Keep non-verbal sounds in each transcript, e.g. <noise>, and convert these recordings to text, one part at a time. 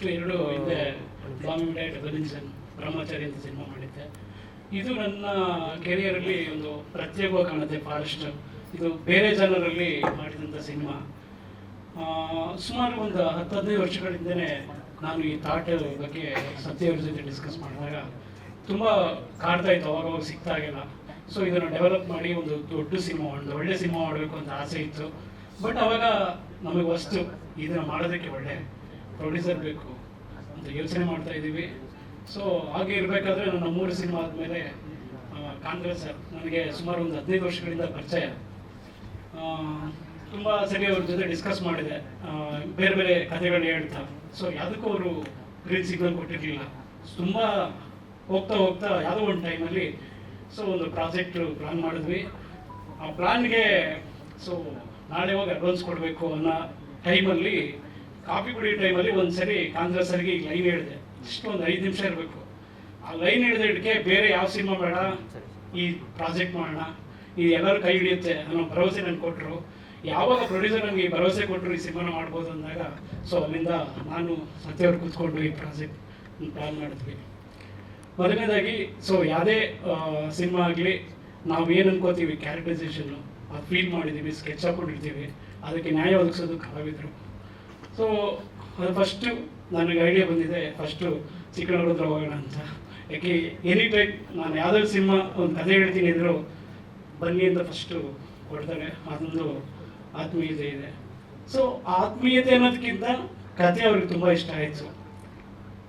First ಎರಡು ಹಿಂದೆ ಸ್ವಾಮಿ ವಿನಾಯಕ ಬ್ರಹ್ಮಚಾರಿ ಅಂತ ಸಿನಿಮಾ ಮಾಡಿದ್ದೆ. ಇದು ನನ್ನ ಕೆರಿಯರಲ್ಲಿ ಒಂದು ಪ್ರತ್ಯೇಕವಾಗಿ ಕಾಣುತ್ತೆ ಫಾರೆಸ್ಟ್. ಇದು ಬೇರೆ ಜನರಲ್ಲಿ ಮಾಡಿದಂಥ ಸಿನಿಮಾ. ಸುಮಾರು ಒಂದು ಹತ್ತು, ಹದಿನೈದು ವರ್ಷಗಳಿಂದನೇ ನಾನು ಈ ಥಾಟ್ ಬಗ್ಗೆ ಸತ್ಯವ್ರ ಜೊತೆ ಡಿಸ್ಕಸ್ ಮಾಡಿದಾಗ ತುಂಬ ಕಾಡ್ತಾ ಇತ್ತು ಅವಾಗ ಅವಾಗ ಸಿಗ್ತಾ ಆಗಿಲ್ಲ. ಸೊ ಇದನ್ನು ಡೆವಲಪ್ ಮಾಡಿ ಒಂದು ದೊಡ್ಡ ಸಿನಿಮಾ, ಒಂದು ಒಳ್ಳೆ ಸಿನಿಮಾ ಮಾಡಬೇಕು ಅಂತ ಆಸೆ ಇತ್ತು. ಬಟ್ ಅವಾಗ ನಮಗೆ ವಸ್ತು, ಇದನ್ನು ಮಾಡೋದಕ್ಕೆ ಒಳ್ಳೆ. ಪ್ರೊಡ್ಯೂಸರ್ ಬೇಕು ಅಂತ ಯೋಚನೆ ಮಾಡ್ತಾ ಇದ್ದೀವಿ. ಸೊ ಹಾಗೆ ಇರಬೇಕಾದ್ರೆ ನನ್ನ ಮೂರು ಸಿನಿಮಾ ಆದಮೇಲೆ ಕಾಂಗ್ರೆಸ್ ನನಗೆ ಸುಮಾರು ಒಂದು ಹದಿನೈದು ವರ್ಷಗಳಿಂದ ಪರಿಚಯ. ತುಂಬಾ ಸರಿ ಅವ್ರ ಜೊತೆ ಡಿಸ್ಕಸ್ ಮಾಡಿದೆ. ಬೇರೆ ಬೇರೆ ಕಥೆಗಳು ಹೇಳ್ತಾ. ಸೊ ಯಾವುದಕ್ಕೂ ಅವರು ಗ್ರೀನ್ ಸಿಗ್ನಲ್ ಕೊಟ್ಟಿರಲಿಲ್ಲ. ತುಂಬ ಹೋಗ್ತಾ ಹೋಗ್ತಾ ಯಾವುದೋ ಒಂದು ಟೈಮಲ್ಲಿ ಸೊ ಒಂದು ಪ್ರಾಜೆಕ್ಟ್ ಪ್ಲಾನ್ ಮಾಡಿದ್ವಿ. ಆ ಪ್ಲಾನ್ಗೆ ಸೊ ನಾಳೆ ಹೋಗಿ ಅಡ್ವಾನ್ಸ್ ಕೊಡಬೇಕು ಅನ್ನೋ ಟೈಮಲ್ಲಿ ಕಾಫಿ ಕುಡಿಯೋ ಟೈಮಲ್ಲಿ ಒಂದು ಸರಿ ಕಾಂಗ್ರೆಸ್ ಸರಿಗೆ ಈಗ ಲೈನ್ ಹೇಳಿದೆ. ಇಷ್ಟು ಒಂದು ಐದು ನಿಮಿಷ ಇರಬೇಕು. ಆ ಲೈನ್ ಹಿಡಿದಿದ್ದಕ್ಕೆ ಬೇರೆ ಯಾವ ಸಿನಿಮಾ ಬೇಡ. ಈ ಪ್ರಾಜೆಕ್ಟ್ ಮಾಡೋಣ. ಈ ಎಲ್ಲರೂ ಕೈ ಹಿಡಿಯುತ್ತೆ ಅನ್ನೋ ಭರವಸೆ ನನಗೆ ಕೊಟ್ಟರು ಯಾವಾಗ ಪ್ರೊಡ್ಯೂಸರ್ ನನಗೆ ಈ ಭರವಸೆ ಕೊಟ್ಟರು ಈ ಸಿನಿಮಾನ ಮಾಡ್ಬೋದು ಅಂದಾಗ ಸೊ ಅಲ್ಲಿಂದ ನಾನು ಸತ್ಯವ್ರು ಕೂತ್ಕೊಂಡು ಈ ಪ್ರಾಜೆಕ್ಟ್ ಪ್ಲಾನ್ ಮಾಡಿದ್ವಿ. ಮೊದಲನೇದಾಗಿ ಸೊ ಯಾವುದೇ ಸಿನಿಮಾ ಆಗಲಿ, ನಾವು ಏನು ಅನ್ಕೋತೀವಿ ಕ್ಯಾರೆಕ್ಟರೈಸೇಷನ್ನು ಅದು ಫೀಲ್ ಮಾಡಿದ್ದೀವಿ ಸ್ಕೆಚ್ ಹಾಕೊಂಡಿರ್ತೀವಿ, ಅದಕ್ಕೆ ನ್ಯಾಯ ಒದಗಿಸೋದು ಕಲಾವಿದರು. ಸೊ ಅದು ಫಸ್ಟು ನನಗೆ ಐಡಿಯಾ ಬಂದಿದೆ ಫಸ್ಟು ಚಿಕ್ಕನಗರ ಹತ್ರ ಹೋಗೋಣ ಅಂತ. ಯಾಕೆ ಎನಿ ಟೈಮ್ ನಾನು ಯಾವುದೋ ಸಿನಿಮಾ ಒಂದು ಕಥೆ ಹೇಳ್ತೀನಿ ಅಂದರು, ಬನ್ನಿ ಅಂತ ಫಸ್ಟು ಕೊಡ್ತಾರೆ. ಅದೊಂದು ಆತ್ಮೀಯತೆ ಇದೆ. ಸೊ ಆತ್ಮೀಯತೆ ಅನ್ನೋದಕ್ಕಿಂತ ಕತೆ ಅವ್ರಿಗೆ ತುಂಬ ಇಷ್ಟ ಆಯಿತು.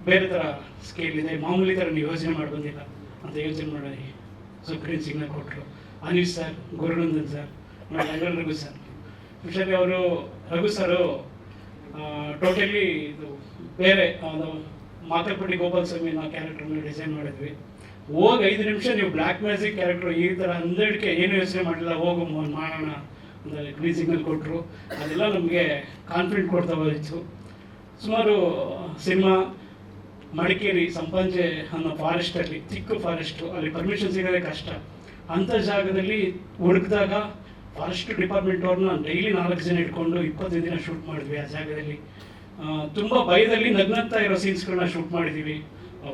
ಬೇರೆ ಥರ ಸ್ಕೇಲ್ ಇದೆ. ಮಾಮೂಲಿ ಥರ ನೀವು ಯೋಚನೆ ಮಾಡಿ ಬಂದಿಲ್ಲ ಅಂತ ಯೋಚನೆ ಮಾಡಿ. ಸೊ ಗ್ರೀನ್ ಸಿಗ್ನಲ್ ಕೊಟ್ಟರು ಅನೀಶ್ ಸರ್, ಗುರುನಂದನ್ ಸರ್ ರಂಗಲ್ ರಘು ಸರ್. ಸ್ಪೆಷಲಿ ಅವರು, ರಘು ಸರು ಟೋಟಲಿ ಇದು ಬೇರೆ ಒಂದು ಮಾತೆಪಟ್ಟಿ ಗೋಪಾಲ್ ನಾವು ಕ್ಯಾರೆಕ್ಟರ್ನ ಡಿಸೈನ್ ಮಾಡಿದ್ವಿ. ಹೋಗಿ ಐದು ನಿಮಿಷ ನೀವು ಬ್ಲ್ಯಾಕ್ ಮ್ಯಾಜಿಕ್ ಕ್ಯಾರೆಕ್ಟರ್ ಈ ಥರ ಹನ್ನೆರಡಕ್ಕೆ ಏನು ಯೋಚನೆ ಮಾಡಿಲ್ಲ ಹೋಗು ಮಾಡೋಣ ಗ್ರೀನ್ ಸಿಗ್ನಲ್ ಕೊಟ್ಟರು ಅದೆಲ್ಲ ನಮಗೆ ಕಾನ್ಫಿಡೆಂಟ್ ಕೊಡ್ತಾ ಹೋಯಿತು. ಸುಮಾರು, ಸಿನಿಮಾ, ಮಡಿಕೇರಿ ಸಂಪಾಜೆ ಅನ್ನೋ ಫಾರೆಸ್ಟಲ್ಲಿ ಚಿಕ್ಕ ಫಾರೆಸ್ಟು ಅಲ್ಲಿ ಪರ್ಮಿಷನ್ ಸಿಗೋದೇ ಕಷ್ಟ. ಅಂಥ ಜಾಗದಲ್ಲಿ ಹುಡುಕಿದಾಗ ಫಾರೆಸ್ಟ್ ಡಿಪಾರ್ಟ್ಮೆಂಟ್ ಅವ್ರನ್ನ ಡೈಲಿ ನಾಲ್ಕು ಜನ ಇಟ್ಕೊಂಡು ಇಪ್ಪತ್ತೈದು ದಿನ ಶೂಟ್ ಮಾಡಿದ್ವಿ ಆ ಜಾಗದಲ್ಲಿ. ತುಂಬ ಭಯದಲ್ಲಿ ನಗ್ನಗ್ತಾ ಇರೋ ಸೀನ್ಸ್ಗಳನ್ನ ಶೂಟ್ ಮಾಡಿದ್ದೀವಿ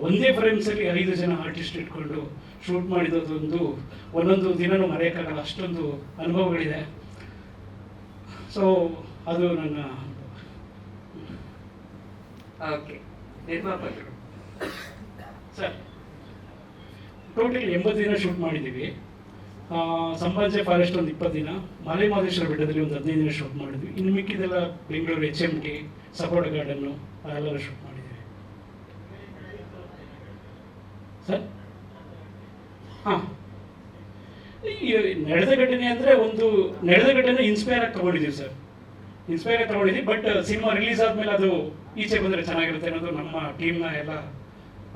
ಒಂದೇ ಫ್ರೇಮ್ಸಲ್ಲಿ ಐದು ಜನ ಆರ್ಟಿಸ್ಟ್ ಇಟ್ಕೊಂಡು ಶೂಟ್ ಮಾಡಿದೊಂದು ಒಂದೊಂದು ದಿನನೂ ಮರೆಯೋಕ್ಕಾಗಲ್ಲ ಅಷ್ಟೊಂದು ಅನುಭವಗಳಿದೆ. ಸೊ ಅದು ನನ್ನ ನಿರ್ಮಾಪಕರು. ಸರ್ ಟೋಟಲಿ ಎಂಬತ್ತು ದಿನ ಶೂಟ್ ಮಾಡಿದ್ದೀವಿ ಸಂಪಾಜೆ ಫಾರೆಸ್ಟ್ ಒಂದು ಇಪ್ಪತ್ತು ದಿನ, ಮಲೆ ಮಹದೇಶ್ವರ ಬೆಟ್ಟದಲ್ಲಿ ಒಂದು ಹದಿನೈದು ದಿನ ಶೂಟ್ ಮಾಡಿದ್ವಿ. ಇನ್ನು ಮಿಕ್ಕಿದೆಲ್ಲ Bengaluru H M T support garden ಅದೆಲ್ಲ ಶೂಟ್ ಮಾಡಿದ್ದೀವಿ. ಸರ್? ಹಾಂ. ಈ ನಡೆದ ಘಟನೆ ಅಂದರೆ ಒಂದು, ನಡೆದ ಘಟನೆ ಇನ್ಸ್ಪೈರ್ ಆಗಿ ತಗೊಂಡಿದ್ದೀವಿ ಸರ್. ಇನ್ಸ್ಪೈರ್ ಆಗಿ ತಗೊಂಡಿದ್ದೀವಿ ಬಟ್ ಸಿನಿಮಾ ರಿಲೀಸ್ ಆದಮೇಲೆ ಅದು ಈಚೆ ಬಂದರೆ ಚೆನ್ನಾಗಿರುತ್ತೆ ಅನ್ನೋದು ನಮ್ಮ ಟೀಮ್ನ ಎಲ್ಲ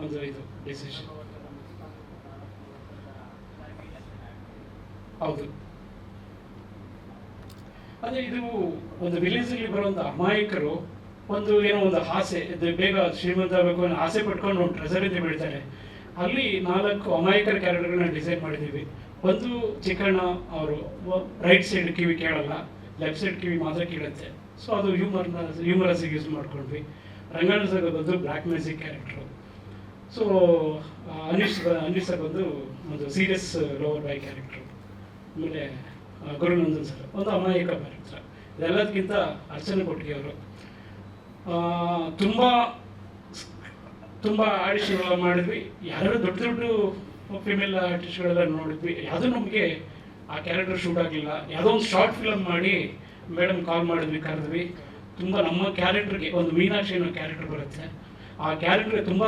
ಒಂದು ಇದು ಡಿಸಿಷನ್ ಹೌದು. ಅಂದ್ರೆ ಇದು ಒಂದು ವಿಲೇಜಲ್ಲಿ ಬರುವಂತ ಅಮಾಯಕರು ಒಂದು ಏನೋ ಒಂದು ಆಸೆ ಬೇಗ ಶ್ರೀಮಂತ ಆಗಬೇಕು ಅನ್ನೋ ಆಸೆ ಪಟ್ಕೊಂಡು ಟ್ರೆಸರ್ ಅಂತ ಬೀಳ್ತಾರೆ ಅಲ್ಲಿ ನಾಲ್ಕು ಅಮಾಯಕರ ಕ್ಯಾರೆಕ್ಟರ್ಗಳನ್ನ ಡಿಸೈನ್ ಮಾಡಿದ್ದೀವಿ. ಒಂದು ಚಿಕ್ಕಣ್ಣ, ಅವರು ರೈಟ್ ಸೈಡ್ ಕಿವಿ ಕೇಳಲ್ಲ ಲೆಫ್ಟ್ ಸೈಡ್ ಕಿವಿ ಮಾತ್ರ ಕೇಳುತ್ತೆ. ಸೊ ಅದು ಹ್ಯೂಮರ್ನ ಹ್ಯೂಮರಸ್ ಯೂಸ್ ಮಾಡ್ಕೊಂಡ್ವಿ. ರಂಗಣ್ಣ ಸರ್ ಬಂದು black music character so Anish Anish sir ಬಂದು ಒಂದು ಸೀರಿಯಸ್ ಲೋವರ್ ಬಾಯ್ ಕ್ಯಾರೆಕ್ಟ್ರು ಆಮೇಲೆ ಗುರುನಂದನ್ ಸರ್, ಒಂದು ಅಮಾಯಕ ಸರ್, ಇದೆಲ್ಲದಕ್ಕಿಂತ ಅರ್ಚನೆ ಕೊಟ್ಟಿಗೆ ಅವರು. ತುಂಬ ತುಂಬ ಆಡಿಷನ್ಗಳ ಮಾಡಿದ್ವಿ. ಯಾರು ದೊಡ್ಡ ದೊಡ್ಡ ಫಿಮೇಲ್ ಆರ್ಟಿಸ್ಟ್ಗಳೆಲ್ಲ ನೋಡಿದ್ವಿ. ಯಾವುದೂ ನಮಗೆ ಆ ಕ್ಯಾರೆಕ್ಟರ್ ಶೂಟ್ ಆಗಲಿಲ್ಲ ಯಾವುದೋ ಒಂದು ಶಾರ್ಟ್ ಫಿಲಮ್ ಮಾಡಿ ಮೇಡಮ್ ಕಾಲ್ ಮಾಡಿದ್ವಿ, ಕರೆದ್ವಿ. ತುಂಬ ನಮ್ಮ ಕ್ಯಾರೆಕ್ಟರ್ಗೆ ಒಂದು ಮೀನಾಕ್ಷಿ ಅನ್ನೋ ಕ್ಯಾರೆಕ್ಟರ್ ಬರುತ್ತೆ. ಆ ಕ್ಯಾರೆಕ್ಟರ್ಗೆ ತುಂಬ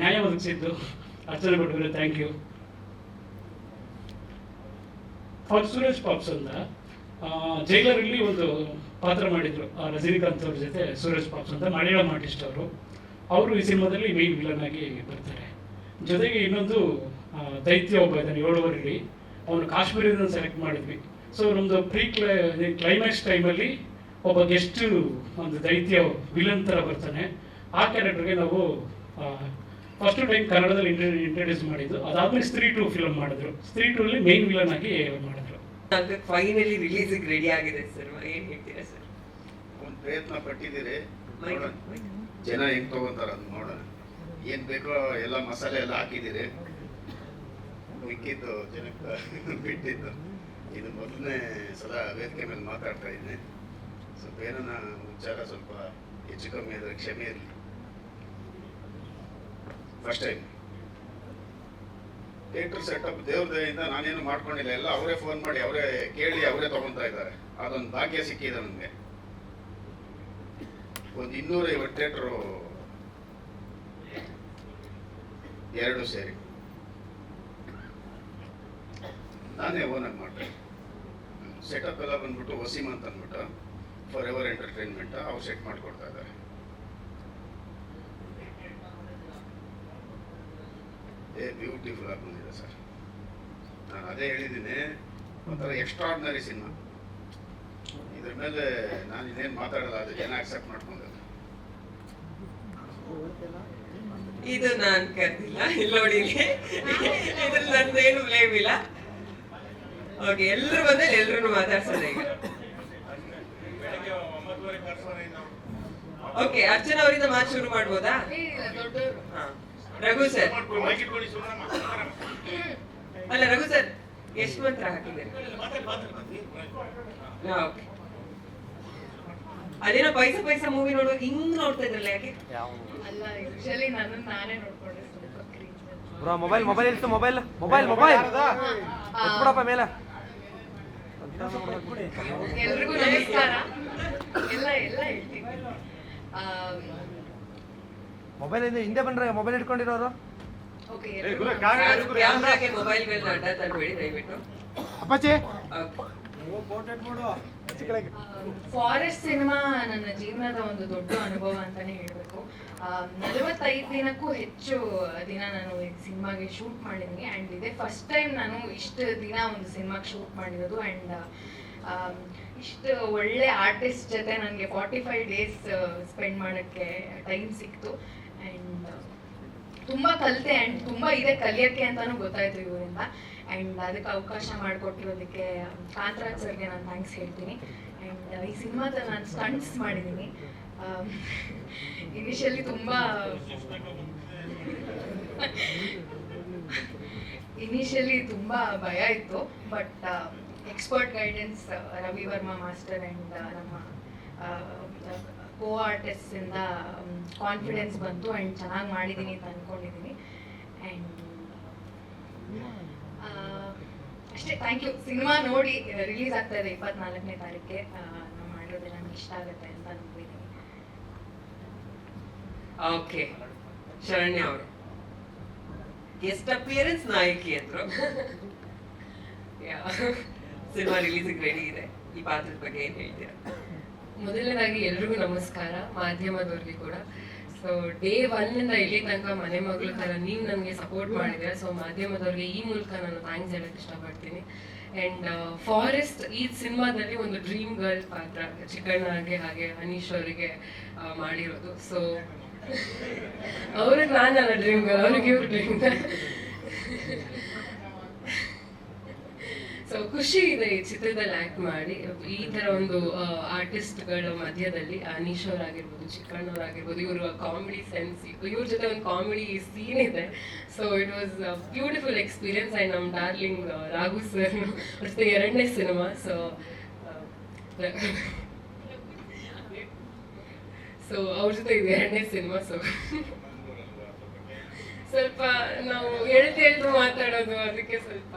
ನ್ಯಾಯ ಒದಗಿಸಿದ್ದು ಅರ್ಚನೆ ಕೊಟ್ಟಿದ್ರು ಥ್ಯಾಂಕ್ ಯು. ಸುರೇಶ್ ಜೈಲರ್ ಇಲ್ಲಿ ಒಂದು ಪಾತ್ರ ಮಾಡಿದ್ರು. ಆ, ರಜನಿಕಾಂತ್ ಅವ್ರ ಜೊತೆ ಸುರೇಶ್ ಪಾಪ್ಸ್ ಅಂತ ಮಲಯಾಳಂ ಆರ್ಟಿಸ್ಟ್ ಅವರು. ಅವರು ಈ ಸಿನಿಮಾದಲ್ಲಿ ಮೇನ್ ವಿಲನ್ ಆಗಿ ಬರ್ತಾರೆ. ಜೊತೆಗೆ ಇನ್ನೊಂದು ದೈತ್ಯ ಒಬ್ಬ ಇದ್ದಾನೆ ಏಳುವರೆ ಅಡಿ ಅವನು ಕಾಶ್ಮೀರದಿಂದ ಸೆಲೆಕ್ಟ್ ಮಾಡಿದ್ವಿ. ಸೊ ನಮ್ಮದು ಪ್ರೀ ಕ್ಲೈ ಕ್ಲೈಮ್ಯಾಕ್ಸ್ ಟೈಮಲ್ಲಿ ಒಬ್ಬ ಗೆಸ್ಟ್ ಒಂದು ದೈತ್ಯ ವಿಲನ್ ಥರ ಬರ್ತಾನೆ. ಆ ಕ್ಯಾರೆಕ್ಟರ್ಗೆ ನಾವು ಫಸ್ಟ್ ಟೈಮ್ ಕನ್ನಡದಲ್ಲಿ ಇಂಟ್ರಡ್ಯೂಸ್ ಮಾಡಿದ್ದು? ಅದಾದ್ಮೇಲೆ ಸ್ತ್ರೀ ಟು ಫಿಲಮ್ ಮಾಡಿದ್ರು. ಸ್ತ್ರೀ ಟೂ ಅಲ್ಲಿ ಮೇನ್ ವಿಲನ್ ಆಗಿ ಮಾಡಿದ್ರು. ಫೈನಲಿ ರಿಲೀಸಿಗೆ ರೆಡಿ ಆಗಿದೆ ಸರ್ ಏನ್ ಹೇಳ್ತೀರಾ ಸರ್ ಒಂದು ಪ್ರಯತ್ನ ಪಟ್ಟಿದ್ದೀರಿ. ನೋಡೋಣ. ಜನ ಹೆಂಗ್ ತಗೊಂತಾರ ಅದು ನೋಡೋಣ. ಏನ್ ಬೇಕೋ ಎಲ್ಲ ಮಸಾಲೆ ಎಲ್ಲ ಹಾಕಿದ್ದೀರಿ. ಮಿಕ್ಕಿದ್ದು ಜನಕ್ಕೆ ಬಿಟ್ಟಿದ್ದು. ಇದು ಮೊದಲನೇ ಸಲ ವೇದಿಕೆ ಮೇಲೆ ಮಾತಾಡ್ತಾ ಇದ್ದೀನಿ ಸ್ವಲ್ಪ ಏನನ್ನ ಉಚ್ಚಾರ ಸ್ವಲ್ಪ ಹೆಚ್ಚು ಕಮ್ಮಿ ಆದರೆ ಕ್ಷಮೆ ಇರಲಿ. ಟೈಮ್ ಥಿಯೇಟರ್ ಸೆಟಪ್ ದೇವ್ರ ದಯಿಂದ ನಾನೇನು ಮಾಡ್ಕೊಂಡಿಲ್ಲ. ಎಲ್ಲ ಅವರೇ ಫೋನ್ ಮಾಡಿ, ಅವರೇ ಕೇಳಿ, ಅವರೇ ತಗೊಂತಾ ಇದ್ದಾರೆ. ಅದೊಂದು ಭಾಗ್ಯ ಸಿಕ್ಕಿದೆ ನನಗೆ ಒಂದು ಇನ್ನೂರೈವತ್ತು ಥಿಯೇಟ್ರು ಎರಡು ಸೇರಿ. ನಾನೇ ಓನಾಗಿ ಮಾಡಿದೆ. ಸೆಟಪ್ ಎಲ್ಲ ಬಂದ್ಬಿಟ್ಟು ವಸೀಮ್ ಅಂತ ಅಂದ್ಬಿಟ್ಟು ಫಾರ್ ಎವರ್ ಎಂಟರ್ಟೈನ್ಮೆಂಟ್ ಅವ್ರು ಸೆಟ್ ಮಾಡಿಕೊಡ್ತಾ ಇದ್ದಾರೆ. ಏ ಬ್ಯೂಟಿಫುಲ್ ಆಗಿ ಬಂದಿದೆ ಸರ್. ನಾನು ಅದೇ ಹೇಳಿದ್ದೀನಿ ಒಂಥರ ಎಕ್ಸ್ಟ್ರಾರ್ಡಿನರಿ ಸಿನಿಮಾ ಇದ್ರ ಮೇಲೆ ನಾನು ಇನ್ನೇನು ಮಾತಾಡಲ್ಲ ಅದು ಜನ ಅಕ್ಸೆಪ್ಟ್ ಮಾಡ್ಕೊಂಡಿಲ್ಲ ಇದು ನಾನು ಕರೆದಿಲ್ಲ ಇಲ್ಲಿ ನೋಡಿ ಇಲ್ಲಿ. ಇದ್ರಲ್ಲಿ ನಂದೇನು ಬ್ಲೇಮ್ ಇಲ್ಲ. ಓಕೆ ಎಲ್ಲರೂ ಬಂದ್ರೆ ಎಲ್ಲರೂ ಮಾತಾಡ್ಸೋಣ ಈಗ. ಓಕೆ ಅರ್ಚನಾ ಅವರಿಂದ ಮಾತು ಶುರು ಮಾಡ್ಬೋದಾ? ಹಾ. ರಘು ಸರ್. ಅಲ್ಲ ರಘು ಸರ್ ಎಷ್ಟು ಅಂತ ಹಾಕಿದ್ದೀರಿ. ಅದೇನೋ ಪೈಸಾ ಪೈಸಾ ಮೂವಿ ನೋಡುವಾಗ ಹಿಂಗ್ ನೋಡ್ತಾ ಇದ್ರಲ್ಲ ಯಾಕೆ? ಅಲ್ಲ ಯೂಶಲಿ ನನ್ನ ನಾನೇ ನೋಡ್ಕೊಂಡೆ. ಬ್ರೋ ಮೊಬೈಲ್ ಮೊಬೈಲ್ ಇತ್ತು ಮೊಬೈಲ್ ಮೊಬೈಲ್ ಮೊಬೈಲ್ ಆ, ಎತ್ಬಿಡಪ್ಪ ಮೇಲೆ. ಎಲ್ರಿಗೂ ನಮಸ್ಕಾರ. ಎಲ್ಲ ಎಲ್ಲ ಹೇಳ್ತೀನಿ. ಮೊಬೈಲ್ ಇಂದ ಹಿಂದೆ ಬಂದ್ರೆ ಮೊಬೈಲ್ ಇಟ್ಕೊಂಡಿರೋರು Okay. ಫಾರೆಸ್ಟ್ ಸಿನಿಮಾ ನನ್ನ ಜೀವನದ ಒಂದು ದೊಡ್ಡ ಅನುಭವ ಅಂತಾನೆ ಹೇಳ್ಬೇಕು. ನಲವತ್ತೈದು ದಿನಕ್ಕೂ ಹೆಚ್ಚು ದಿನ ನಾನು ಈ ಸಿನಿಮಾಗೆ ಶೂಟ್ ಮಾಡಿದ್ದೀನಿ. ಅಂಡ್ ಇದೇ ಫಸ್ಟ್ ಟೈಮ್ ನಾನು ಇಷ್ಟು ದಿನ ಒಂದು ಸಿನಿಮಾಗೆ ಶೂಟ್ ಮಾಡಿರೋದು. ಅಂಡ್ ಇಷ್ಟು ಒಳ್ಳೆ ಆರ್ಟಿಸ್ಟ್ ಜೊತೆ ನನಗೆ ಫಾರ್ಟಿ ಫೈವ್ ಡೇಸ್ ಸ್ಪೆಂಡ್ ಮಾಡೋಕ್ಕೆ ಟೈಮ್ ಸಿಕ್ತು. ತುಂಬಾ ಕಲಿತೆ ಆ್ಯಂಡ್ ತುಂಬಾ ಇದೆ ಕಲಿಯೋಕ್ಕೆ ಅಂತಾನು ಗೊತ್ತಾಯ್ತು ಇವರಿಂದ. ಆ್ಯಂಡ್ ಅದಕ್ಕೆ ಅವಕಾಶ ಮಾಡಿಕೊಟ್ಟಿರೋದಕ್ಕೆ ಕಾಂತರಾಜ್ ಸರ್ಗೆ ನಾನು ಥ್ಯಾಂಕ್ಸ್ ಹೇಳ್ತೀನಿ. ಆ್ಯಂಡ್ ಈ ಸಿನಿಮಾದ ನಾನು ಸ್ಟಂಟ್ಸ್ ಮಾಡಿದ್ದೀನಿ ಇನಿಷಿಯಲಿ ತುಂಬಾ ಇನಿಷಿಯಲಿ ತುಂಬಾ ಭಯ ಇತ್ತು. But expert guidance Ravi Varma master and ನಮ್ಮ ಕೋ ಆರ್ಟಿಸ್ಟ್ ಇಂದ ಕಾನ್ಫಿಡೆನ್ಸ್ ಬಂತು ಆ್ಯಂಡ್ ಚೆನ್ನಾಗಿ ಮಾಡಿದೀನಿ ಅಂತ ಅನ್ಕೊಂಡಿದ್ದೀನಿ ಆ್ಯಂಡ್ ಅಷ್ಟೇ ಥ್ಯಾಂಕ್ ಯು ಸಿನಿಮಾ ನೋಡಿ ರಿಲೀಸ್ ಆಗ್ತಾ ಇದೆ ಇಪ್ಪತ್ನಾಲ್ಕನೇ ತಾರೀಕಿಗೆ ನಾವು ಮಾಡಿರೋದು ನನಗೆ ಇಷ್ಟ ಆಗುತ್ತೆ ಅಂತ ಅನ್ಕೊಂಡಿದ್ದೀನಿ ಓಕೆ ಶರಣ್ಯ ಅವರು. ಗೆಸ್ಟ್ ಅಪಿಯರೆನ್ಸ್ ನಾಯಕಿ ಅಂದ್ರು. <laughs> ಸಿನಿಮಾ ರಿಲೀಸ್ ರೆಡಿ ಇದೆ. ಈ ಪಾತ್ರದ ಬಗ್ಗೆ ಏನ್ ಹೇಳ್ತೀರಾ? ಮೊದಲನೇದಾಗಿ ಎಲ್ರಿಗೂ ನಮಸ್ಕಾರ, ಮಾಧ್ಯಮದವ್ರಿಗೆ ಕೂಡ. ಸೊ ಡೇ ಒನ್ನಿಂದ ಇಲ್ಲಿ ತನಕ ಮನೆ ಮಗಳ ಥರ ನೀವು ನನಗೆ ಸಪೋರ್ಟ್ ಮಾಡಿದ್ರೆ ಸೊ ಮಾಧ್ಯಮದವ್ರಿಗೆ ಈ ಮೂಲಕ ನಾನು ಥ್ಯಾಂಕ್ಸ್ ಹೇಳಕ್ ಇಷ್ಟಪಡ್ತೀನಿ. ಅಂಡ್ ಫಾರೆಸ್ಟ್ ಈ ಸಿನಿಮಾದಲ್ಲಿ ಒಂದು ಡ್ರೀಮ್ ಗರ್ಲ್ ಪಾತ್ರ ಚಿಕ್ಕಣ್ಣಗೆ ಹಾಗೆ ಅನೀಶ್ ಅವರಿಗೆ ಮಾಡಿರೋದು. ಸೊ <laughs> ಅವ್ರಿಗೆ ನಾನಲ್ಲ ಡ್ರೀಮ್ ಗರ್ಲ್ ಅವ್ರಿಗೆ ಇವ್ರು ಡ್ರೀಮ್ <laughs> ಸೊ ಖುಷಿ ಇದೆ ಈ ಚಿತ್ರದಲ್ಲಿ ಆಕ್ಟ್ ಮಾಡಿ. ಈ ತರ ಒಂದು ಆರ್ಟಿಸ್ಟ್ಗಳ ಮಧ್ಯದಲ್ಲಿ ಅನೀಶ್ ಅವರಾಗಿರ್ಬೋದು ಚಿಕ್ಕಣ್ಣವರಾಗಿರ್ಬೋದು ಇವರು ಕಾಮಿಡಿ ಸೆನ್ಸ್ ಇವ್ರ ಜೊತೆ ಒಂದು ಕಾಮಿಡಿ ಸೀನ್ ಇದೆ. So it was beautiful experience and ನಮ್ಮ ಡಾರ್ಲಿಂಗ್ ರಾಘು ಸರ್ ಜೊತೆ ಎರಡನೇ ಸಿನಿಮಾ ಸೊ ಸೊ ಅವ್ರ ಜೊತೆ ಇದು ಎರಡನೇ ಸಿನಿಮಾ ಸೊ ಸ್ವಲ್ಪ ನಾವು ಹೇಳ್ತಾ ಮಾತಾಡೋದು, ಅದಕ್ಕೆ ಸ್ವಲ್ಪ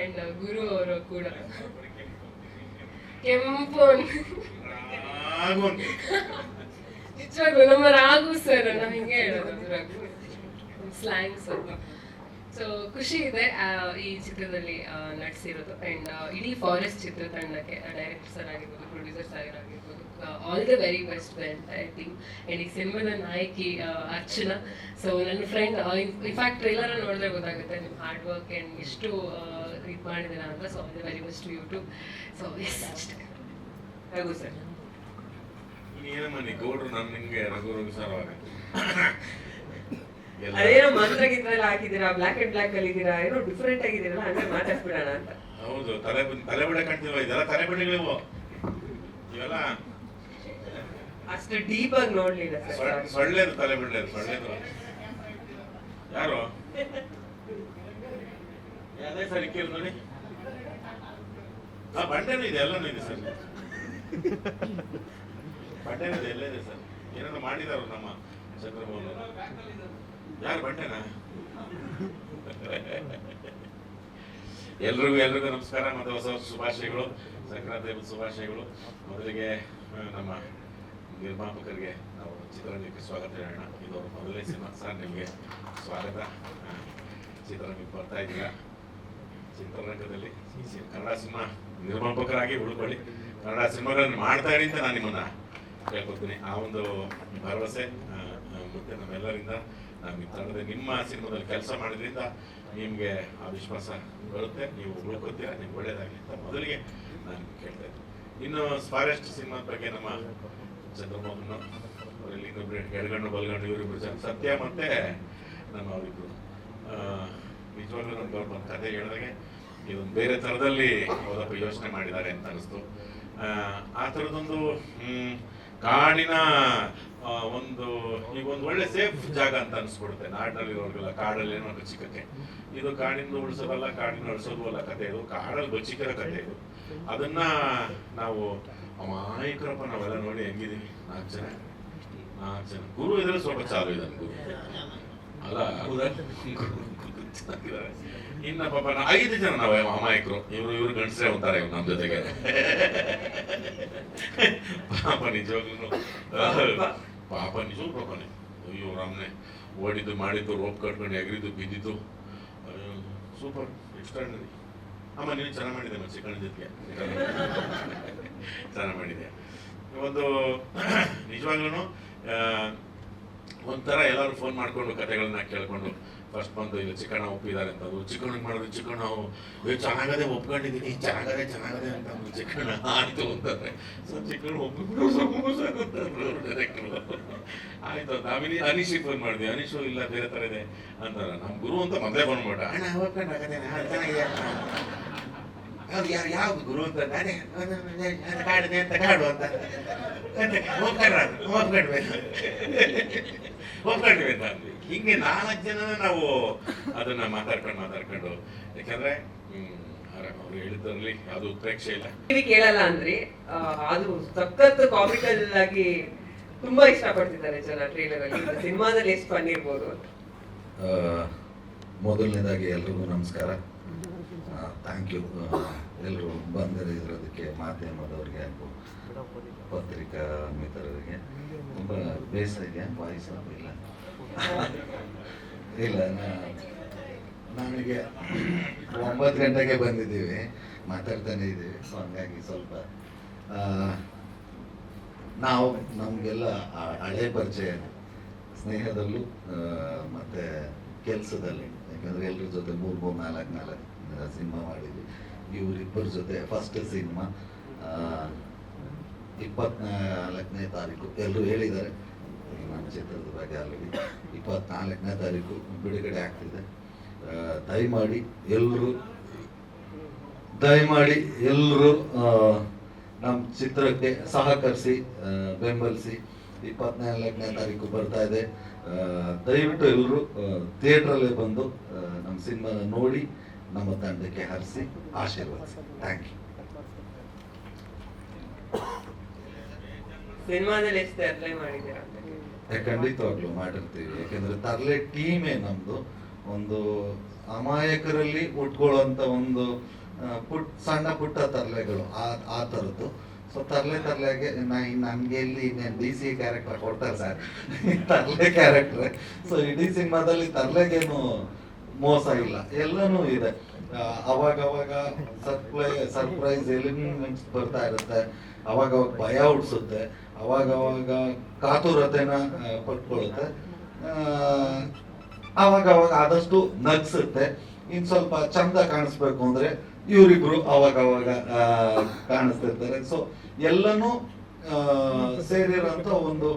ಅಂಡ್ ಗುರು ಅವರು ಕೂಡ. ಕೆಂಪು ನಿಜವಾಗ್ಲು ನಮ್ಮ ರಾಘು ಸರ್ ನಾವು ಹಿಂಗೆ ಹೇಳೋದು ರಾಘು. ಸ್ಲ್ಯಾಂಗ್ ಸ್ವಲ್ಪ. ಸೊ ಖುಷಿ ಇದೆ ಈ ಚಿತ್ರದಲ್ಲಿ ನಟಿಸಿರೋದು ಅಂಡ್ ಇಡೀ ಫಾರೆಸ್ಟ್ ಚಿತ್ರತಂಡಕ್ಕೆ ಡೈರೆಕ್ಟರ್ ಸರ್ ಆಗಿರ್ಬೋದು ಪ್ರೊಡ್ಯೂಸರ್ ಸರ್ ಆಗಿರ್ಬೋದು all the very best entire team and ಈ ಸಿನಿಮಾದ ನಾಯಕಿ ಆ, ಅರ್ಚನಾ. ಸೊ ನನ್ನ ಫ್ರೆಂಡ್ ಇನ್ಫ್ಯಾಕ್ಟ್ ಟ್ರೈಲರ್ ನೋಡಿದ್ರೆ ಗೊತ್ತಾಗುತ್ತೆ. ನಿಮ್ಮ ಹಾರ್ಡ್ ವರ್ಕ್ ಆ್ಯಂಡ್ ಎಷ್ಟು ಇದು ಮಾಡಿದ್ದೀರಾ ಅಂತ. So all the very best YouTube so yes ಅಷ್ಟೇ. ರಘು ಸರ್? ಏನಮ್ಮ ನೀ ಗೌಡ್ರು ನಾನು ನಿಂಗೆ ರಘು ರಘು ಸರ್ ಅದೇನೋ ಮಂತ್ರ ಹಾಕಿದ್ದೀರಾ ಬ್ಲಾಕ್ ಅಂಡ್ ಬ್ಲಾಕ್ ಅಲ್ಲಿ ಇದ್ದೀರಾ ಏನೋ ಡಿಫ್ರೆಂಟ್ ಆಗಿದ್ದೀರಲ್ಲ ಹಂಗೆ ಮಾತಾಡ್ಸ್ಬಿಡೋಣ ಅಂತ. ಹೌದು ತಲೆ ತಲೆ ಬಿಡ ಕಾಣ್ತಿಲ್ವ ಇದೆಲ್ಲ ತಲೆ ಬಿಡಿಗಳಿವು. ಇವೆಲ್ಲ ಅಷ್ಟು ಡೀಪ್ ಆಗಿ ನೋಡ್ಲಿಲ್ಲ ಸರ್. ಸೊಳ್ಳೆ- ಸೊಳ್ಳೆದು ತಲೆ ಬಿಡ್లేదు ಸೊಳ್ಳೆದು ಯಾರು? ಅದೇ ಸರ್ ಕೇಳಿ ನೋಡಿ. ಆ, ಬಂಡೆನೂ ಇದೆ, ಎಲ್ಲನೂ ಇದೆ ಸರ್. ಬಂಡೆನೂ ಇದೆ ಎಲ್ಲ ಇದೆ ಸರ್. ಏನಾದ್ರು ಮಾಡಿದಾರು ನಮ್ಮ ಚಂದ್ರಮೋಹನ್ ಯಾರು ಬಂಡೆನಾ? ಎಲ್ರಿಗೂ ಎಲ್ರಿಗೂ ನಮಸ್ಕಾರ. ಮತ್ತು ಹೊಸ ಶುಭಾಶಯಗಳು. ಸಂಕ್ರಾಂತಿ ಶುಭಾಶಯಗಳು. ಮೊದಲಿಗೆ ನಮ್ಮ ನಿರ್ಮಾಪಕರಿಗೆ ನಾವು ಚಿತ್ರರಂಗಕ್ಕೆ ಸ್ವಾಗತ ಹೇಳೋಣ. ಇದು ಅವರು ಮೊದಲನೇ ಸಿನಿಮಾ. ಸರ್, ನಿಮಗೆ ಸ್ವಾಗತ. ಚಿತ್ರರಂಗಕ್ಕೆ ಬರ್ತಾ ಇದ್ದೀರಾ? ಚಿತ್ರರಂಗದಲ್ಲಿ ಕನ್ನಡ ಸಿನಿಮಾ ನಿರ್ಮಾಪಕರಾಗಿ ಉಳ್ಕೊಳ್ಳಿ. ಕನ್ನಡ ಸಿನಿಮಾಗಳನ್ನು ಮಾಡ್ತಾ ಇರಿ ಅಂತ ನಾನು ನಿಮ್ಮನ್ನ ಕೇಳ್ಕೊತೀನಿ ಆ ಒಂದು ಭರವಸೆ ಮತ್ತೆ ನಮ್ಮೆಲ್ಲರಿಂದ ಈ ತಂಡದ ನಿಮ್ಮ ಸಿನಿಮಾದಲ್ಲಿ ಕೆಲಸ ಮಾಡಿದ್ರಿಂದ ನಿಮಗೆ ಆ ವಿಶ್ವಾಸ ಬರುತ್ತೆ. ನೀವು ಉಳ್ಕೊತೀರಾ ನಿಮ್ಗೆ ಒಳ್ಳೇದಾಗಲಿ ಅಂತ ಮೊದಲಿಗೆ ನಾನು ಕೇಳ್ತಾ ಇದ್ದೀನಿ. ಇನ್ನು ಫಾರೆಸ್ಟ್ ಸಿನಿಮಾ ಬಗ್ಗೆ ನಮ್ಮ ಚಂದ್ರಮೋಹನ್ ಅವರಲ್ಲಿ ಇನ್ನೊಬ್ರು ಎಡಗಣ್ಣು ಬಲ್ಗಣ್ಣು ಇವರಿಬ್ರು ಸತ್ಯ ಮತ್ತೆ ನಮ್ಮ ಅವರಿಬ್ರು. ನಿಜವಾಗ್ಲೂ ನಮ್ಗೆ ಅವ್ರು ಒಂದು ಕತೆ ಹೇಳಿದಾಗೆ ಇದೊಂದು ಬೇರೆ ಥರದಲ್ಲಿ ಅವರಪ್ಪ ಯೋಚನೆ ಮಾಡಿದ್ದಾರೆ ಅಂತ ಅನಿಸ್ತು. ಆ, ಥರದೊಂದು ಕಾಡಿನ ಒಂದು ಈಗ ಒಂದು ಒಳ್ಳೆ ಸೇಫ್ ಜಾಗ ಅಂತ ಅನಿಸ್ಬಿಡುತ್ತೆ. ನಾಡಿನಲ್ಲಿರೋರ್ಗೆಲ್ಲ ಕಾಡಲ್ಲಿ ಏನೋ ಒಂದು ಚಿಕ್ಕಕ್ಕೆ. ಇದು ಕಾಡಿಂದ ಉಳಿಸೋದಲ್ಲ ಕಾಡಿನ ಉಳಿಸೋದು ಅಲ್ಲ ಕತೆ. ಇದು ಕಾಡಲ್ಲಿ ಬಚ್ಚಿಕರ ಕತೆ ಇದು. ಅದನ್ನ ನಾವು ಅಮಾಯಕರಪ್ಪ ನಾವೆಲ್ಲ ನೋಡಿ ಹೆಂಗಿದೀವಿ. ನಾಲ್ಕು ಜನ. ನಾಲ್ಕು ಜನ. ಗುರು ಇದ್ರೆ ಸ್ವಲ್ಪ ಚಾಲು ಇದ್ದಾನೆ ಗುರು. ಅಲ್ಲ ಇನ್ನ ಪಾಪ ಐದು ಜನ ನಾವು ಅಮಾಯಕರು ಇವರು ಇವ್ರು ಗಂಡಸರೇ ಅಂತಾರೆ ಇವ್ರು ನಮ್ಮ ಜೊತೆಗೆ. ಪಾಪ ನಿಜವಾಗ್ಲೂ. ಪಾಪ ನಿಜವಾಗ್ಲೂ ಪಾಪನೇ ಅಯ್ಯೋ ರಾಮ್ನೆ, ಓಡಿದ್ದು, ಮಾಡಿದ್ದು, ರೋಪ್ ಕಟ್ಕೊಂಡು ಎಗರಿದ್ದು, ಬಿದ್ದಿದ್ದು. Super, extraordinary. ಅಮ್ಮ, ನೀನು ಚೆನ್ನಾಗಿ ಮಾಡಿದೆ ಮತ್ತೆ ಚಿಕನ್ ಜೊತೆಗೆ ಚೆನ್ನಾಗಿ ಮಾಡಿದೆ. ಒಂದು ನಿಜವಾಗ್ಲೂ ಒಂಥರ ಎಲ್ಲರೂ ಫೋನ್ ಮಾಡಿಕೊಂಡು ಕತೆಗಳನ್ನ ಕೇಳ್ಕೊಂಡು ಫಸ್ಟ್ ಬಂದು ಇಲ್ಲಿ ಚಿಕಣ ಒಪ್ಪಿದ್ದಾರೆ ಅಂತ ಅದು ಚಿಕನ್ ಮಾಡಿದ್ರು ಚಿಕನ್ ಚೆನ್ನಾಗದೆ ಒಪ್ಕೊಂಡಿದ್ದೀನಿ, ಚೆನ್ನಾಗದೆ ಚೆನ್ನಾಗದೆ ಅಂತ ಅಂದ್ರು. ಚಿಕನ್ ಆಯ್ತು ಅಂತಂದ್ರೆ. ಸೊ ಚಿಕನ್ ಒಪ್ಪಿಬಿಟ್ಟು ಡೈರೆಕ್ಟರ್ ಆಯ್ತು ಆಮೇಲೆ ಅನೀಶಿಗೆ ಫೋನ್ ಮಾಡಿದ್ವಿ ಅನೀಶು, ಇಲ್ಲ, ಬೇರೆ ಥರ ಇದೆ ಅಂತಾರೆ. ನಮ್ಮ ಗುರು ಅಂತ ಮೊದಲೇ ಫೋನ್ ಮಾಡ ಅಣ್ಣ ಒಪ್ಕೊಂಡಾಗದೆ ಚೆನ್ನಾಗಿದೆ ಹೌದು ಯಾರು ಯಾವ್ದು ಗುರು ಅಂತ ಅದೇ ಕಾಡಿದೆ ಅಂತ ಕಾಡು ಅಂತ. ಒಪ್ಕೊಂಡ್ರ ಒಪ್ಕೊಂಡ್ಬೇಕು ಹಿಂಗೆ ನಾಲ್ಕು ಜನ ನಾವು ಅದನ್ನ ಮಾತಾಡ್ಕೊಂಡು ಮಾತಾಡ್ಕೊಂಡು ಯಾಕಂದ್ರೆ ಹ್ಮ್, ಅವ್ರು ಹೇಳಿದ್ರಲ್ಲಿ ಅದು ಉತ್ಪ್ರೇಕ್ಷೆ ಇಲ್ಲ. ಟಿವಿ ಕೇಳಲ್ಲ ಅಂದ್ರೆ ಅದು ಸಖತ್ ಕಾಮಿಕಲ್ ಆಗಿ ತುಂಬಾ ಇಷ್ಟಪಡ್ತಿದ್ದಾರೆ ಜನ ಟ್ರೈಲರ್ ಅಲ್ಲಿ. ಸಿನಿಮಾದಲ್ಲಿ ಎಷ್ಟು ಫನ್ ಇರ್ಬೋದು ಮೊದಲನೇದಾಗಿ ಎಲ್ರಿಗೂ ನಮಸ್ಕಾರ. ಥ್ಯಾಂಕ್ ಯು ಎಲ್ಲರೂ ಬಂದಿರೋದಕ್ಕೆ ಮಾಧ್ಯಮದವ್ರಿಗೆ ಹಾಗೂ ಪತ್ರಿಕಾ ಮಿತ್ರರಿಗೆ ತುಂಬ ಬೇಸರಿಗೆ ಇಲ್ಲ. ಇಲ್ಲ ನನಗೆ ಒಂಬತ್ತು ಗಂಟೆಗೆ ಬಂದಿದ್ದೀವಿ, ಮಾತಾಡ್ತಾನೆ ಇದ್ದೀವಿ ಸೊ ಹಂಗಾಗಿ ಸ್ವಲ್ಪ ನಾವು ನಮಗೆಲ್ಲ ಹಳೆ ಪರಿಚಯ ಸ್ನೇಹದಲ್ಲೂ ಮತ್ತೆ ಕೆಲಸದಲ್ಲಿ. ಯಾಕಂದ್ರೆ ಎಲ್ಲರ ಜೊತೆ ಮೂರು ಮೂರು ನಾಲ್ಕು ನಾಲ್ಕು ಸಿನಿಮಾ ಮಾಡಿದ್ವಿ. ಇವರಿಬ್ಬರ ಜೊತೆ ಫಸ್ಟ್ ಸಿನಿಮಾ ಇಪ್ಪತ್ನಾಲ್ಕನೇ ತಾರೀಕು. ಎಲ್ಲರೂ ಹೇಳಿದ್ದಾರೆ ನಮ್ಮ ಚಿತ್ರದ ಬಗ್ಗೆ ಆಲ್ರೆಡಿ ಇಪ್ಪತ್ನಾಲ್ಕನೇ ತಾರೀಕು ಬಿಡುಗಡೆ ಆಗ್ತಿದೆ. ದಯಮಾಡಿ ಎಲ್ಲರೂ ದಯಮಾಡಿ ಎಲ್ಲರೂ ನಮ್ಮ ಚಿತ್ರಕ್ಕೆ ಸಹಕರಿಸಿ ಬೆಂಬಲಿಸಿ ಇಪ್ಪತ್ನಾಲ್ಕನೇ ತಾರೀಕು ಬರ್ತಾ ಇದೆ. ದಯವಿಟ್ಟು ಎಲ್ಲರೂ ಥಿಯೇಟ್ರಲ್ಲೇ ಬಂದು ನಮ್ಮ ಸಿನಿಮಾನ ನೋಡಿ ನಮ್ಮ ತಂಡಕ್ಕೆ ಹರಿಸಿ ಆಶೀರ್ವಾದಿಸಿ ಥ್ಯಾಂಕ್ ಯು ಸಿನಿಮಾದಲ್ಲಿ. ಖಂಡಿತವಾಗ್ಲೂ ಮಾಡಿರ್ತೀವಿ. ಯಾಕೆಂದ್ರೆ ತರಲೆ ಟೀಮೇ ನಮ್ದು. ಒಂದು ಅಮಾಯಕರಲ್ಲಿ ಉಟ್ಕೊಳ್ಳುವಂತ ಒಂದು ಪುಟ್ ಸಣ್ಣ ಪುಟ್ಟ ತರಲೆಗಳು ಆ ಆ ಥರದ್ದು ಸೊ ತರ್ಲೆ ತರ್ಲೆಗೆ ನನ್ಗೆ ಇಲ್ಲಿ ಡಿ ಸಿ ಕ್ಯಾರೆಕ್ಟರ್ ಕೊಡ್ತಾರೆ ಸರ್ <laughs> ತರ್ಲೆ ಕ್ಯಾರೆಕ್ಟರ್ ಸೊ ಇಡೀ ಸಿನಿಮಾದಲ್ಲಿ ತರ್ಲೆಗೇನು ಮೋಸ ಇಲ್ಲ. ಎಲ್ಲಾನು ಇದೆ. ಅವಾಗ ಅವಾಗ ಸರ್ಪ್ರೈ ಸರ್ಪ್ರೈಸ್ ಎಲಿಮೆಂಟ್ಸ್ ಬರ್ತಾ ಇರುತ್ತೆ. ಅವಾಗ ಅವಾಗ ಭಯ ಹುಡ್ಸುತ್ತೆ ಅವಾಗ ಅವಾಗ ಕಾತುರತೆನ ಪಟ್ಕೊಳ್ಳುತ್ತೆ ಅವಾಗ ಅವಾಗ ಆದಷ್ಟು ನಗ್ಸುತ್ತೆ. ಇನ್ ಸ್ವಲ್ಪ ಚಂದ ಕಾಣಿಸ್ಬೇಕು ಅಂದ್ರೆ ಇವರಿಬ್ರು ಅವಾಗ ಅವಾಗ ಕಾಣಿಸ್ತಿರ್ತಾರೆ. ಸೊ ಎಲ್ಲನೂ ಸೇರಿರುವಂತ ಒಂದು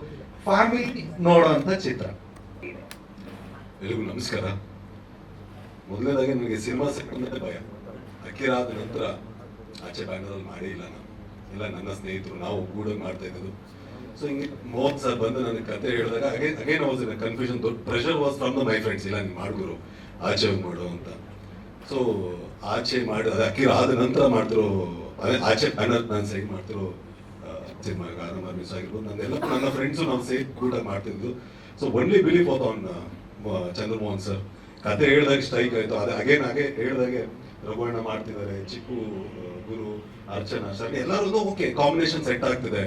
ಫ್ಯಾಮಿಲಿ ನೋಡೋಂಥ ಚಿತ್ರ. ಎಲ್ರಿಗೂ ನಮಸ್ಕಾರ. ಮೊದಲನೇದಾಗಿ ನನಗೆ ಸಿನಿಮಾ ಸೆಕ್ಟರ್ ಭಯ. ಅಕ್ಕಿರಾದ ನಂತರ ಆಚೆ ಬ್ಯಾಂಗ್ಲೂರಲ್ಲಿ ಮಾಡೇ, ಇಲ್ಲ ನಾನು, ಇಲ್ಲ ನನ್ನ ಸ್ನೇಹಿತರು, ನಾವು ಕೂಡ ಮಾಡ್ತಾ ಇದ್ದದ್ದು. ಸೊ ಹಿಂಗೆ ಮೋಹನ್ ಸರ್ ಬಂದು ನನಗೆ ಕತೆ ಹೇಳಿದಾಗ again again was in confusion ದೊಡ್ಡ pressure was from the my friends ಇಲ್ಲ, ನೀನು ಮಾಡ್ಗುರು ಆಚೆ ಮಾಡು ಅಂತ. ಸೊ ಆಚೆ ಮಾಡಿ, ಅದು ಅಕ್ಕಿರಾದ ನಂತರ ಮಾಡ್ತಿರೋ ಅದೇ ಆಚೆ ಬ್ಯಾನರ್ ನಾನು ಸೈಡ್ ಮಾಡ್ತಿರೋ ಸಿನಿಮಾ ಗಾನಮ ಮಿಸ್ ಆಗಿರ್ಬೋದು. ನನ್ನೆಲ್ಲ ನನ್ನ ಫ್ರೆಂಡ್ಸು ನಾವು ಸೇರಿ ಕೂಡ ಮಾಡ್ತಿದ್ದು ಸೊ ಒನ್ಲಿ ಬಿಲೀಫ್ ಆಫ್ ಅವ್ನ ಚಂದ್ರಮೋಹನ್ ಸರ್ ಕತೆ ಹೇಳಿದಾಗ ಸ್ಟ್ರೈಕ್ ಆಯ್ತು. ಅದೇ ಅಗೇನ್ ಹಾಗೆ ಹೇಳಿದಾಗೆ ರಘುವಣ್ಣ ಮಾಡ್ತಿದ್ದಾರೆ, ಚಿಕ್ಕು ಗುರು, ಅರ್ಚನಾ ಸರ್ ಎಲ್ಲರೂ ಓಕೆ ಕಾಂಬಿನೇಷನ್ ಸೆಟ್ ಆಗ್ತಿದೆ.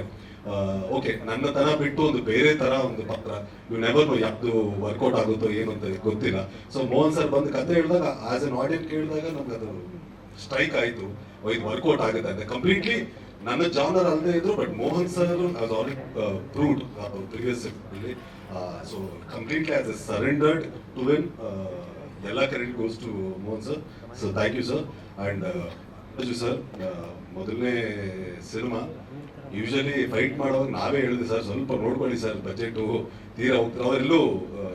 ಓಕೆ ನನ್ನ ತರ ಬಿಟ್ಟು ಒಂದು ಬೇರೆ ತರ ಒಂದು ಪಾತ್ರ. ಯು ನೆವರ್ ಯಾವ್ದು ವರ್ಕೌಟ್ ಆಗುತ್ತೋ ಏನು ಅಂತ ಗೊತ್ತಿಲ್ಲ. ಸೊ ಮೋಹನ್ ಸರ್ ಬಂದು ಕತೆ ಹೇಳಿದಾಗ ಆಸ್ ಅನ್ ಆಡಿಯನ್ ಕೇಳಿದಾಗ ನಮ್ಗೆ ಅದು ಸ್ಟ್ರೈಕ್ ಆಯಿತು ಇದು ವರ್ಕೌಟ್ ಆಗುತ್ತೆ ಅಂತ. ಕಂಪ್ಲೀಟ್ಲಿ ನನ್ನ ಜಾನರ್ ಅಲ್ಲದೆ ಇದ್ರು but Mohan sir as all proved previous ಅಲ್ಲಿ so completely as a surrendered to win ಎಲ್ಲ credit goes to Mohan sir so thank you sir and sir ಮೊದಲನೇ ಸಿನಿಮಾ ಯೂಶಲಿ ಫೈಟ್ ಮಾಡೋವಾಗ ನಾವೇ ಹೇಳಿದೆ ಸರ್ ಸ್ವಲ್ಪ ನೋಡ್ಕೊಳ್ಳಿ ಸರ್ ಬಜೆಟ್ ತೀರಾ ಹೋಗ್ತಾರೆ ಅವರೆಲ್ಲೂ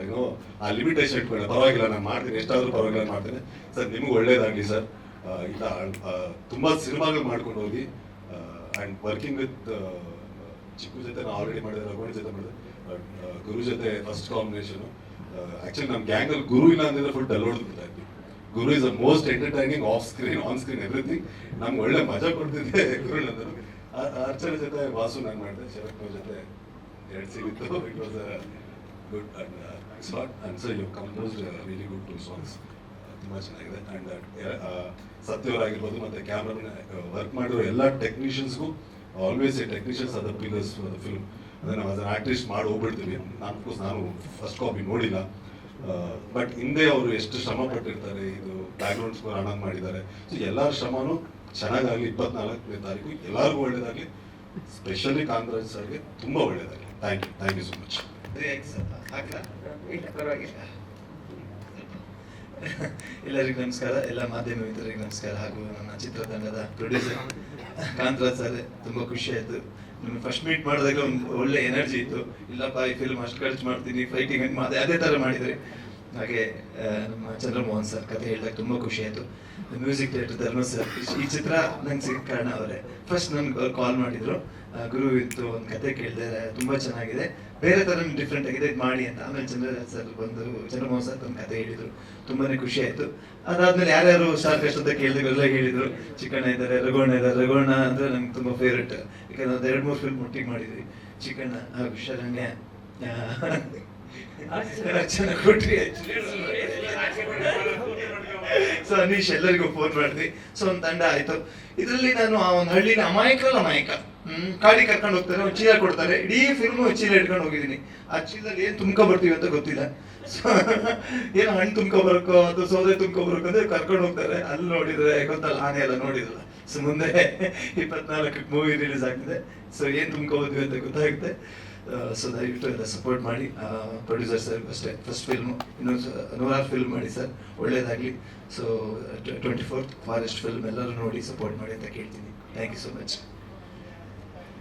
ಏನೋ, ಆ ಲಿಮಿಟೇಷನ್ ಪರವಾಗಿಲ್ಲ, ನಾನು ಮಾಡ್ತೀನಿ, ಎಷ್ಟಾದರೂ ಪರವಾಗಿಲ್ಲ ಮಾಡ್ತೀನಿ. ಸರ್ ನಿಮ್ಗೆ ಒಳ್ಳೇದಾಗಲಿ ಸರ್ ಇಲ್ಲ ತುಂಬಾ ಸಿನಿಮಾಗಳು ಮಾಡ್ಕೊಂಡು ಹೋಗಿ ಆ್ಯಂಡ್ ವರ್ಕಿಂಗ್ ವಿತ್ ಚಿಕ್ಕು ಜೊತೆ ನಾನು ಆಲ್ರೆಡಿ ಮಾಡಿದೆ ರಘುವಣ್ ಜೊತೆ ಮಾಡಿದೆ ಗುರು ಜೊತೆ ಫಸ್ಟ್ ಕಾಂಬಿನೇಷನ್ ಆಕ್ಚುಲಿ ನಮ್ಮ ಗ್ಯಾಂಗಲ್ಲಿ ಗುರು ಇಲ್ಲ ಅಂದಿದ್ರೆ ಫುಲ್ ಡಲ್ ಹೊಡೆದ್ಬಿಡ್ತಾ ಗುರು is a most entertaining off screen on screen everything ನಮ್ಗೆ ಒಳ್ಳೆ ಮಜಾ ಕೊಡ್ತಿದ್ದೆ ಗುರು ನಂದು ಅರ್ಚನೆ ಜೊತೆ ವಾಸು ನಾನು ಮಾಡಿದೆ, ಶರತ್ ಜೊತೆ ಎರಡು ಸಿಗಿತ್ತು it was good and and sir you composed really good two songs ತುಂಬ ಚೆನ್ನಾಗಿದೆ ಅಂಡ್ ಸತ್ಯವರಾಗಿರ್ಬೋದು ಮತ್ತೆ ಕ್ಯಾಮ್ರಾ ವರ್ಕ್ ಮಾಡಿರೋ ಎಲ್ಲ ಟೆಕ್ನಿಷಿಯನ್ಸ್ಗೂ ಆಲ್ವೇಸ್ ಎ ಟೆಕ್ನಿಷಿಯನ್ಸ್ ಅದ ಪಿಲ್ಲರ್ಸ್ ಫಾರ್ ದ ಫಿಲ್ಮ್ ಅಂದರೆ ನಾವು ಅದನ್ನ ಮಾಡಿ ಹೋಗ್ಬಿಡ್ತೀವಿ. ನಾನು ನಾನು ಫಸ್ಟ್ ಕಾಪಿ ನೋಡಿಲ್ಲ. ಬಟ್ ಹಿಂದೆ ಅವರು ಎಷ್ಟು ಶ್ರಮ ಪಟ್ಟಿರ್ತಾರೆ, ಇದು ಬ್ಯಾಕ್ಗ್ರೌಂಡ್ ಸ್ಕೋರ್ ಆನಂದ್ ಮಾಡಿದ್ದಾರೆ. ಸೊ ಎಲ್ಲರ ಶ್ರಮನೂ ಚೆನ್ನಾಗಾಗಲಿ, ಇಪ್ಪತ್ನಾಲ್ಕನೇ ತಾರೀಕು ಎಲ್ಲರಿಗೂ ಒಳ್ಳೇದಾಗಲಿ. ಸ್ಪೆಷಲಿ ಕಾಂಗ್ರೆಸ್ ಸರ್ಗೆ ತುಂಬ ಒಳ್ಳೇದಾಗಲಿ. Thank you thank you so much ಪರವಾಗಿಲ್ಲ. <laughs> ಎಲ್ಲರಿಗೂ ನಮಸ್ಕಾರ. ಎಲ್ಲ ಮಾಧ್ಯಮ ಮಿತ್ರರಿಗೆ ನಮಸ್ಕಾರ. ಹಾಗೂ ನನ್ನ ಚಿತ್ರತಂಡದ ಪ್ರೊಡ್ಯೂಸರ್ ಕಾಂತರಾಜ್ ಸರ್, ತುಂಬಾ ಖುಷಿ ಆಯ್ತು. ನಿಮ್ಮ ಫಸ್ಟ್ ಮೀಟ್ ಮಾಡಿದಾಗ ಒಂದು ಒಳ್ಳೆ ಎನರ್ಜಿ ಇತ್ತು. ಇಲ್ಲಪ್ಪ, ಈ ಫಿಲ್ಮ್ ಅಷ್ಟು ಖರ್ಚು ಮಾಡ್ತೀನಿ ಫೈಟಿಂಗ್ ಅಂತ ಅದೇ ಥರ ಮಾಡಿದ್ರಿ. ಹಾಗೆ ನಮ್ಮ ಚಂದ್ರಮೋಹನ್ ಸರ್ ಕತೆ ಹೇಳಿದಾಗ ತುಂಬಾ ಖುಷಿ ಆಯ್ತು. ಮ್ಯೂಸಿಕ್ ಡೈರೆಕ್ಟರ್ ಧರ್ಮ ಸರ್, ಈ ಚಿತ್ರ ನಂಗೆ ಸಿಕ್ಕ ಕಾರಣ ಅವರೇ. ಫಸ್ಟ್ ನನ್ಗೆ ಕಾಲ್ ಮಾಡಿದ್ರು. ಗುರು ಇತ್ತು, ಒಂದು ಕತೆ ಕೇಳಿದೆ, ತುಂಬಾ ಚೆನ್ನಾಗಿದೆ. ಬೇರೆ ಥರ ಡಿಫ್ರೆಂಟ್ ಆಗಿದೆ ಇದು ಮಾಡಿ ಅಂತ. ಆಮೇಲೆ ಚಂದ್ರರಾಜ್ ಸರ್ ಬಂದು ಚಂದ್ರಮೋಹನ್ ಸರ್ ಒಂದು ಕತೆ ಹೇಳಿದರು. ತುಂಬಾನೇ ಖುಷಿ ಆಯ್ತು. ಅದಾದ್ಮೇಲೆ ಯಾರ್ಯಾರು ಕಷ್ಟ ಅಂತ ಕೇಳಿದ್ರು, ಎಲ್ಲ ಹೇಳಿದ್ರು. ಚಿಕ್ಕಣ್ಣ ಇದ್ದಾರೆ ರಘೋಣ ಇದ್ದಾರೆ. ರಘೋಣ ಅಂದರೆ ನಂಗೆ ತುಂಬಾ ಫೇವ್ರೆಟ್ ಯಾಕಂದ್ರೆ ಒಂದು ಎರಡು ಮೂರು ಫಿಲ್ಮ್ ಒಟ್ಟಿಗೆ ಮಾಡಿದ್ವಿ. ಚಿಕ್ಕಣ್ಣ ಹಾಗೂ ಶರಣ್ಯ. ಅರ್ಚನ ಸೊ ಅನೀಶ್ ಎಲ್ಲರಿಗೂ ಫೋನ್ ಮಾಡಿದ್ವಿ. ಸೊ ಒಂದು ತಂಡ ಆಯ್ತು. ಇದರಲ್ಲಿ ನಾನು ಆ ಒಂದು ಹಳ್ಳಿನ ಅಮಾಯಕ. ಹ್ಮ್ ಕಾಡಿ ಕರ್ಕೊಂಡು ಹೋಗ್ತಾರೆ ಒಂದು ಚೀಲ ಕೊಡ್ತಾರೆ. ಇಡೀ ಫಿಲ್ಮ್ ಚೀಲ ಇಟ್ಕೊಂಡು ಹೋಗಿದ್ದೀನಿ ಆ ಚೀಲದಲ್ಲಿ ಏನ್ ತುಂಬ್ಕೊ ಬರ್ತೀವಿ ಅಂತ ಗೊತ್ತಿಲ್ಲ. <laughs> ಏನು ಹಣ್ಣು ತುಂಬ್ಕೊ ಬರಕ್ಕೋ ಅಥವಾ ಸೌದೆ ತುಂಬ್ಕೊ ಅಂದ್ರೆ ಕರ್ಕೊಂಡು ಹೋಗ್ತಾರೆ. ಅಲ್ಲಿ ನೋಡಿದ್ರೆ, ಗೊತ್ತಲ್ಲ, ಆನೆ ಎಲ್ಲ ನೋಡಿದ್ರಲ್ಲ ಸೊ ಮುಂದೆ ಇಪ್ಪತ್ನಾಲ್ಕಕ್ಕೆ ಮೂವಿ ರಿಲೀಸ್ ಆಗ್ತಿದೆ. ಸೊ ಏನ್ ತುಂಬ್ಕೊ ಬಂದ್ವಿ ಅಂತ ಗೊತ್ತಾಗುತ್ತೆ. ಸೊ ದಯವಿಟ್ಟು ಎಲ್ಲ ಸಪೋರ್ಟ್ ಮಾಡಿ. ಪ್ರೊಡ್ಯೂಸರ್ ಸರ್ ಅಷ್ಟೇ. ಫಸ್ಟ್ ಫಿಲ್ಮ್ ಇನ್ನೊಂದು ನೂರಾರು ಫಿಲ್ಮ್ ಮಾಡಿ ಸರ್ ಒಳ್ಳೇದಾಗಲಿ. So twenty fourth Forest film ಎಲ್ಲರೂ ನೋಡಿ ಸಪೋರ್ಟ್ ಮಾಡಿ ಅಂತ ಕೇಳ್ತೀನಿ. Thank you so much